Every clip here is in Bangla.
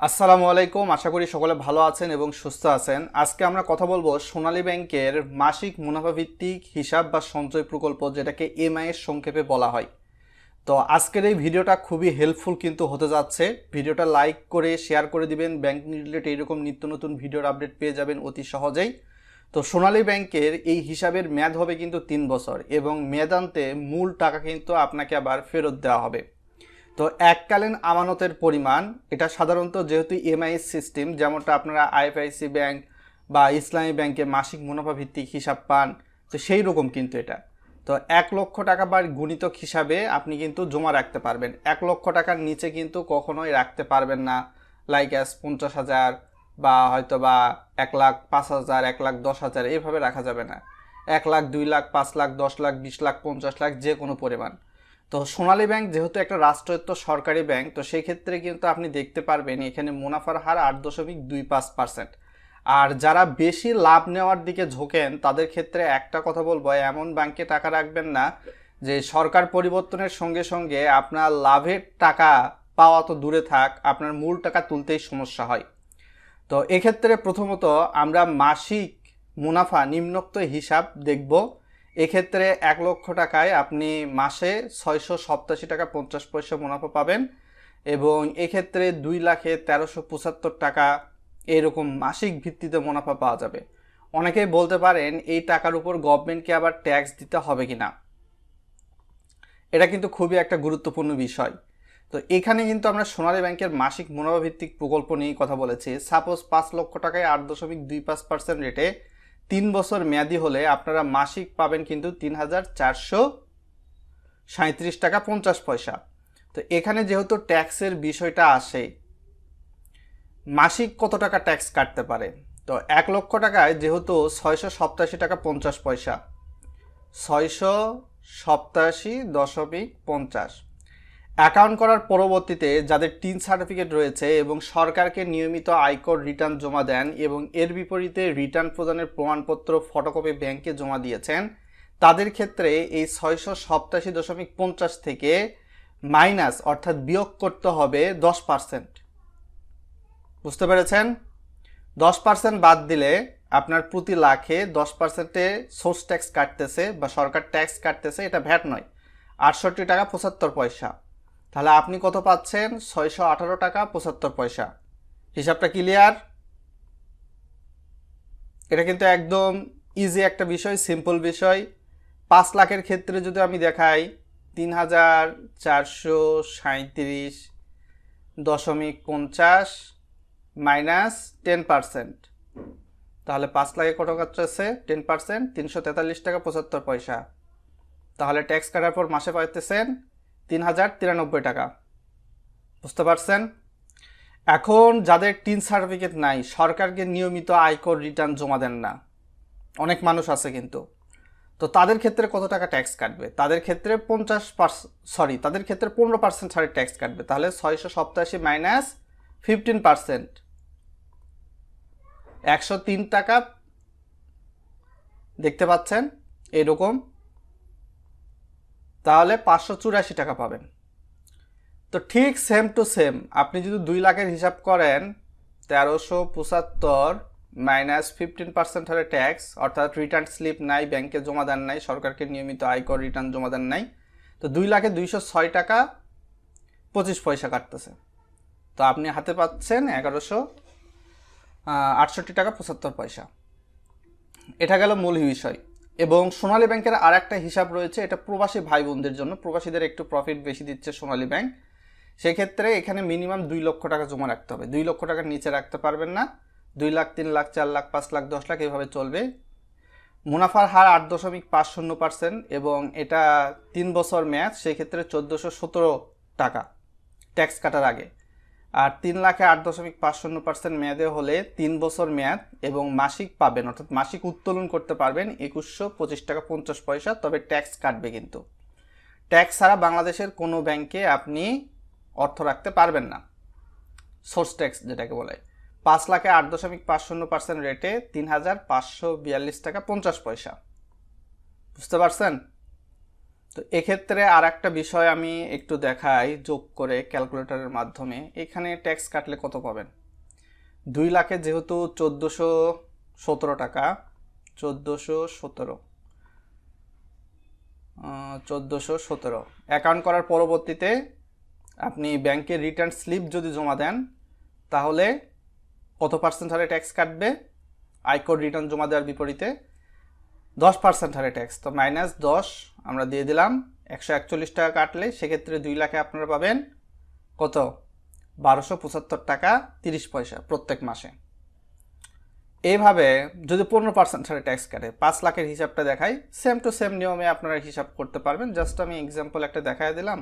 আসসালামু আলাইকুম, আশা করি সকলে ভালো আছেন এবং সুস্থ আছেন। আজকে আমরা কথা বলব সোনালী ব্যাংকের মাসিক মুনাফা ভিত্তিক হিসাব বা সঞ্চয় প্রকল্প যেটাকে এমআই এর সংক্ষেপে বলা হয়। তো আজকের এই ভিডিওটা খুবই হেল্পফুল কিন্তু হতে যাচ্ছে। ভিডিওটা লাইক করে শেয়ার করে দিবেন। ব্যাংক রিলেটেড এরকম নিত্য নতুন ভিডিওর আপডেট পেয়ে যাবেন অতি সহজেই। তো সোনালী ব্যাংকের এই হিসাবের মেয়াদ হবে কিন্তু তিন বছর এবং মেয়াদান্তে মূল টাকা কিন্তু আপনাকে আবার ফেরত দেওয়া হবে। তো এককালীন আমানতের পরিমাণ, এটা সাধারণত যেহেতু এমআইএস সিস্টেম যেমনটা আপনারা আইএফআইসি ব্যাংক বা ইসলামী ব্যাংকে মাসিক মুনাফা ভিত্তিক হিসাব পান, তো সেই রকম কিন্তু এটা। তো এক লক্ষ টাকা বা গুণিতক হিসাবে আপনি কিন্তু জমা রাখতে পারবেন। এক লক্ষ টাকার নিচে কিন্তু কখনোই রাখতে পারবেন না লাইক অ্যাস পঞ্চাশ হাজার বা হয়তো বা এক লাখ পাঁচ হাজার, এক লাখ দশ হাজার এইভাবে রাখা যাবে না। এক লাখ, দুই লাখ, পাঁচ লাখ, দশ লাখ, বিশ লাখ, পঞ্চাশ লাখ, যে কোনো পরিমাণ। তো সোনালী ব্যাংক যেহেতু একটা রাষ্ট্রায়ত্ত সরকারি ব্যাংক, তো সেই ক্ষেত্রে কিন্তু আপনি দেখতে পারবেন এখানে মুনাফার হার আট দশমিক দুই পাঁচ পার্সেন্ট আর যারা বেশি লাভ নেওয়ার দিকে ঝোঁকেন, তাদের ক্ষেত্রে একটা কথা বলব, এমন ব্যাংকে টাকা রাখবেন না যে সরকার পরিবর্তনের সঙ্গে সঙ্গে আপনার লাভের টাকা পাওয়া তো দূরে থাক, আপনার মূল টাকা তুলতেই সমস্যা হয়। তো এক্ষেত্রে প্রথমত আমরা মাসিক মুনাফা, নিম্নোক্ত হিসাব দেখব। এক্ষেত্রে এক লক্ষ টাকায় আপনি মাসে ছয়শো সপ্তাশি টাকা পঞ্চাশ পয়সা মুনাফা পাবেন এবং এক্ষেত্রে দুই লাখে তেরোশো পঁচাত্তর টাকা এরকম মাসিক ভিত্তিতে মুনাফা পাওয়া যাবে। অনেকেই বলতে পারেন এই টাকার উপর গভর্নমেন্টকে আবার ট্যাক্স দিতে হবে কি না এটা কিন্তু খুবই একটা গুরুত্বপূর্ণ বিষয়। তো এখানে কিন্তু আমরা সোনালী ব্যাংকের মাসিক মুনাফা ভিত্তিক প্রকল্প নিয়ে কথা বলেছি। সাপোজ পাঁচ লক্ষ টাকায় আট দশমিক দুই পাঁচ পার্সেন্ট রেটে তিন বছর মেয়াদি হলে আপনারা মাসিক পাবেন কিন্তু তিন হাজার চারশো টাকা পঞ্চাশ পয়সা। তো এখানে যেহেতু ট্যাক্সের বিষয়টা আসে, মাসিক কত টাকা ট্যাক্স কাটতে পারে? তো এক লক্ষ টাকায় যেহেতু ছয়শো সপ্তাশি টাকা পঞ্চাশ পয়সা, ছয়শো সপ্তাশি দশমিক পঞ্চাশ। অ্যাকাউন্ট করার পরবর্তীতে যাদের টিন সার্টিফিকেট রয়েছে এবং সরকারকে নিয়মিত আয়কর রিটার্ন জমা দেন এবং এর বিপরীতে রিটার্ন প্রদানের প্রমাণপত্র, ফটোকপি ব্যাংকে জমা দিয়েছেন, তাদের ক্ষেত্রে এই ছয়শো সপ্তাশি দশমিক পঞ্চাশ থেকে মাইনাস অর্থাৎ বিয়োগ করতে হবে দশ পার্সেন্ট। বুঝতে পেরেছেন? দশ পার্সেন্ট বাদ দিলে আপনার প্রতি লাখে দশ পার্সেন্টে সোর্স ট্যাক্স কাটতেছে বা সরকার ট্যাক্স কাটতেছে, এটা ভ্যাট নয়। আটষট্টি টাকা পঁচাত্তর পয়সা। তাহলে আপনি কত পাচ্ছেন? ছয়শো আঠারো টাকা, পঁচাত্তর পয়সা। হিসাবটা ক্লিয়ার এটা কিন্তু একদম ইজি একটা বিষয় সিম্পল বিষয়। পাঁচ লাখের ক্ষেত্রে যদি আমি দেখাই, তিন হাজার চারশো সাঁত্রিশ দশমিক পঞ্চাশ মাইনাস টেন পার্সেন্ট। তাহলে পাঁচ লাখে কত কাটছে টেন পার্সেন্ট, তিনশো তেতাল্লিশ টাকা, পঁচাত্তর পয়সা। তাহলে ট্যাক্স কাটার পর মাসে পাইতেছেন তিন হাজার তিরানব্বই টাকা। বুঝতে পারছেন? এখন যাদের টিন সার্টিফিকেট নাই, সরকারকে নিয়মিত আয়কর রিটার্ন জমা দেন না। অনেক মানুষ আছে কিন্তু। তো তাদের ক্ষেত্রে কত টাকা ট্যাক্স কাটবে? তাদের ক্ষেত্রে পঞ্চাশ সরি তাদের ক্ষেত্রে পনেরো পার্সেন্ট ছাড়ে ট্যাক্স কাটবে। তাহলে ছয়শো সপ্তাশি মাইনাস ফিফটিন পার্সেন্ট একশো তিন টাকা। দেখতে পাচ্ছেন? এরকম। তাহলে পাঁচশো চুরাশি টাকা পাবেন। তো ঠিক সেম টু সেম আপনি যদি দুই লাখের হিসাব করেন, তেরোশো পঁচাত্তর মাইনাস ফিফটিন পার্সেন্ট হলে ট্যাক্স অর্থাৎ রিটার্ন স্লিপ নাই ব্যাংকে জমা দেন নাই, সরকারকে নিয়মিত আয়কর রিটার্ন জমা দেন নাই, তো দুই লাখে দুইশো ছয় টাকা পঁচিশ পয়সা কাটতেছে। তো আপনি হাতে পাচ্ছেন এগারোশো আটষট্টি টাকা পঁচাত্তর পয়সা। এটা গেল মূল বিষয়। এবং সোনালী ব্যাংকের আর একটা হিসাব রয়েছে, এটা প্রবাসী ভাই বোনদের জন্য। প্রবাসীদের একটু প্রফিট বেশি দিচ্ছে সোনালী ব্যাংক। সেক্ষেত্রে এখানে মিনিমাম দুই লক্ষ টাকা জমা রাখতে হবে। দুই লক্ষ টাকার নিচে রাখতে পারবেন না। দুই লাখ, তিন লাখ, চার লাখ, পাঁচ লাখ, দশ লাখ, এভাবে চলবে। মুনাফার হার আট দশমিক পাঁচ শূন্য পার্সেন্ট এবং এটা তিন বছর মেয়াদ, সেক্ষেত্রে চোদ্দোশো সতেরো টাকা। ট্যাক্স কাটার আগে। আর তিন লাখে আট দশমিক পাঁচ শূন্য পার্সেন্ট মেয়াদে হলে তিন বছর মেয়াদ এবং মাসিক পাবেন, অর্থাৎ মাসিক উত্তোলন করতে পারবেন একুশশো পঁচিশ টাকা পঞ্চাশ পয়সা, তবে ট্যাক্স কাটবে কিন্তু। ট্যাক্স ছাড়া বাংলাদেশের কোনো ব্যাংকে আপনি অর্থ রাখতে পারবেন না। সোর্স ট্যাক্স যেটাকে বলে। পাঁচ লাখে আট দশমিক পাঁচ শূন্য পার্সেন্ট রেটে তিন হাজার পাঁচশো বিয়াল্লিশ টাকা পঞ্চাশ পয়সা। বুঝতে পারছেন? তো এক্ষেত্রে আর একটা বিষয় আমি একটু দেখাই, যোগ করে ক্যালকুলেটরের মাধ্যমে। এখানে ট্যাক্স কাটলে কত পাবেন? দুই লাখে যেহেতু চোদ্দোশো সতেরো টাকা, চোদ্দোশো সতেরো। চোদ্দোশো সতেরো। অ্যাকাউন্ট করার পরবর্তীতে আপনি ব্যাংকের রিটার্ন স্লিপ যদি জমা দেন, তাহলে কত পার্সেন্ট হারে ট্যাক্স কাটবে? আয়কর রিটার্ন জমা দেওয়ার বিপরীতে দশ পার্সেন্ট হারে ট্যাক্স তো মাইনাস দশ, আমরা দিয়ে দিলাম। একশো একচল্লিশ টাকা কাটলে সেক্ষেত্রে দুই লাখে আপনারা পাবেন কত? বারোশো পঁচাত্তর টাকা, তিরিশ পয়সা প্রত্যেক মাসে। এইভাবে যদি পনেরো পার্সেন্ট হারে ট্যাক্স কাটে, পাঁচ লাখের হিসাবটা দেখাই। সেম টু সেম নিয়মে আপনারা হিসাব করতে পারবেন। জাস্ট আমি এক্সাম্পল একটা দেখাই দিলাম।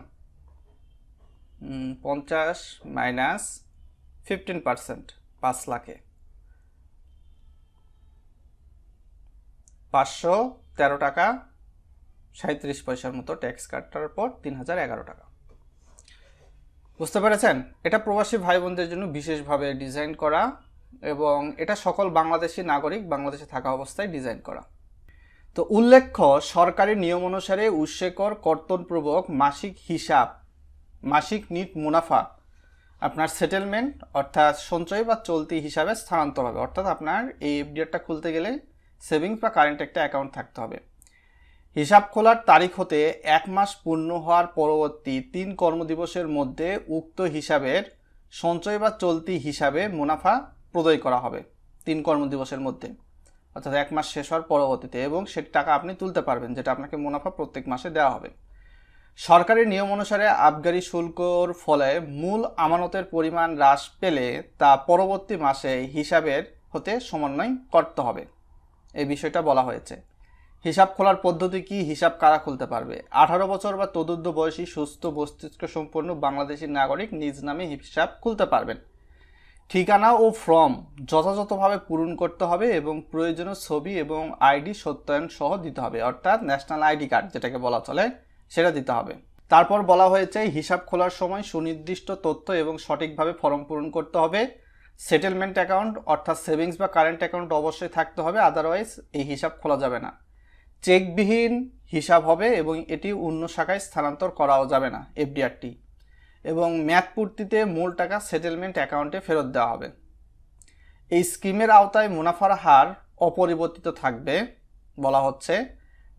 পঞ্চাশ মাইনাস ফিফটিন পার্সেন্ট পাঁচ লাখে। পাঁচশো তেরো টাকা সাঁত্রিশ পয়সার মতো ট্যাক্স কাটার পর তিন হাজার এগারো টাকা। বুঝতে পেরেছেন? এটা প্রবাসী ভাই বোনদের জন্য বিশেষভাবে ডিজাইন করা এবং এটা সকল বাংলাদেশি নাগরিক বাংলাদেশে থাকা অবস্থায় ডিজাইন করা। তো উল্লেখ্য, সরকারি নিয়ম অনুসারে উৎসেকর কর্তনপূর্বক মাসিক হিসাব, মাসিক নিট মুনাফা আপনার সেটেলমেন্ট অর্থাৎ সঞ্চয় বা চলতি হিসাবে স্থানান্তর হবে। অর্থাৎ আপনার এই এফডিআরটা খুলতে গেলে সেভিংস বা কারেন্ট একটা অ্যাকাউন্ট থাকতে হবে। হিসাব খোলার তারিখ হতে এক মাস পূর্ণ হওয়ার পরবর্তী তিন কর্মদিবসের মধ্যে উক্ত হিসাবের সঞ্চয় বা চলতি হিসাবে মুনাফা প্রদয় করা হবে তিন কর্মদিবসের মধ্যে। অর্থাৎ এক মাস শেষ হওয়ার পরবর্তীতে এবং সে টাকা আপনি তুলতে পারবেন যেটা আপনাকে মুনাফা প্রত্যেক মাসে দেওয়া হবে। সরকারি নিয়ম অনুসারে আবগারি শুল্কর ফলে মূল আমানতের পরিমাণ হ্রাস পেলে তা পরবর্তী মাসে হিসাবের হতে সমন্বয় করতে হবে। এই বিষয়টা বলা হয়েছে। হিসাব খোলার পদ্ধতি কি, হিসাব কারা খুলতে পারবে? আঠারো বছর বা তদুর্ধ বয়সী সুস্থ মস্তিষ্ক সম্পন্ন বাংলাদেশি নাগরিক নিজ নামে হিসাব খুলতে পারবেন। ঠিকানা ও ফর্ম যথাযথভাবে পূরণ করতে হবে এবং প্রয়োজনীয় ছবি এবং আইডি সত্যায়ন সহ দিতে হবে, অর্থাৎ ন্যাশনাল আইডি কার্ড যেটাকে বলা চলে, সেটা দিতে হবে। তারপর বলা হয়েছে, হিসাব খোলার সময় সুনির্দিষ্ট তথ্য এবং সঠিকভাবে ফর্ম পূরণ করতে হবে। সেটেলমেন্ট অ্যাকাউন্ট অর্থাৎ সেভিংস বা কারেন্ট অ্যাকাউন্ট অবশ্যই থাকতে হবে আদারওয়াইজ এই হিসাব খোলা যাবে না। চেকবিহীন হিসাব হবে এবং এটি অন্য শাখায় স্থানান্তর করাও যাবে না এফডিআরটি এবং মেয়াদ পূর্তিতে মূল টাকা সেটেলমেন্ট অ্যাকাউন্টে ফেরত দেওয়া হবে। এই স্কিমের আওতায় মুনাফার হার অপরিবর্তিত থাকবে, বলা হচ্ছে,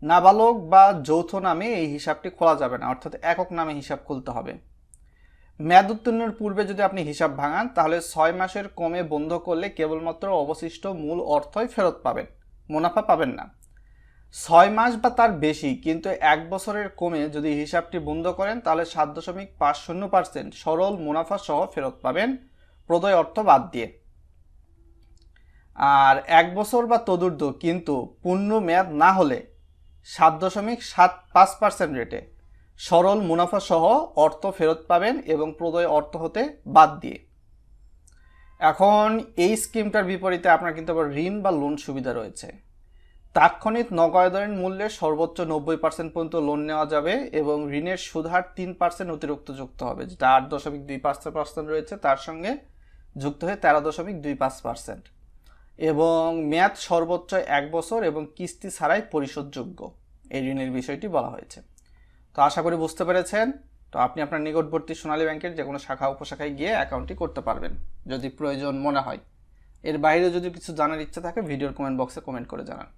নাবালক বা যৌথ নামে এই হিসাবটি খোলা যাবে না, অর্থাৎ একক নামে হিসাব খুলতে হবে। মেয়াদ উত্তীর্ণের পূর্বে যদি আপনি হিসাব ভাঙান, তাহলে ছয় মাসের কমে বন্ধ করলে কেবলমাত্র অবশিষ্ট মূল অর্থই ফেরত পাবেন, মুনাফা পাবেন না। ছয় মাস বা তার বেশি, কিন্তু এক বছরের কমে যদি হিসাবটি বন্ধ করেন, তাহলে সাত দশমিক পাঁচ শূন্য পার্সেন্ট সরল মুনাফা সহ ফেরত পাবেন, প্রদয় অর্থ বাদ দিয়ে। আর এক বছর বা তদুর্ধ কিন্তু পূর্ণ মেয়াদ না হলে সাত দশমিক সাত পাঁচ পার্সেন্ট রেটে সরল মুনাফা সহ অর্থ ফেরত পাবেন এবং প্রদয় অর্থ হতে বাদ দিয়ে। এখন এই স্কিমটার বিপরীতে আপনার কিন্তু আবার ঋণ বা লোন সুবিধা রয়েছে। তাৎক্ষণিক নগদায়ন মূল্যে সর্বোচ্চ নব্বই পার্সেন্ট পর্যন্ত লোন নেওয়া যাবে এবং ঋণের সুদহার তিন পার্সেন্ট অতিরিক্ত যুক্ত হবে, যেটা আট দশমিক দুই পাঁচ পার্সেন্ট রয়েছে। তার সঙ্গে যুক্ত হয়ে তেরো দশমিক দুই পাঁচ পার্সেন্ট এবং মেয়াদ সর্বোচ্চ এক বছর এবং কিস্তি ছাড়াই পরিশোধযোগ্য, এই ঋণের বিষয়টি বলা হয়েছে। তো আশা করি বুঝতে পেরেছেন। তো আপনি আপনার নিকটবর্তী সোনালী ব্যাংকের যে কোনো শাখা, উপশাখায় গিয়ে অ্যাকাউন্টটি করতে পারবেন, যদি প্রয়োজন মনে হয়। এর বাইরে যদি কিছু জানার ইচ্ছা থাকে, ভিডিওর কমেন্ট বক্সে কমেন্ট করে জানান।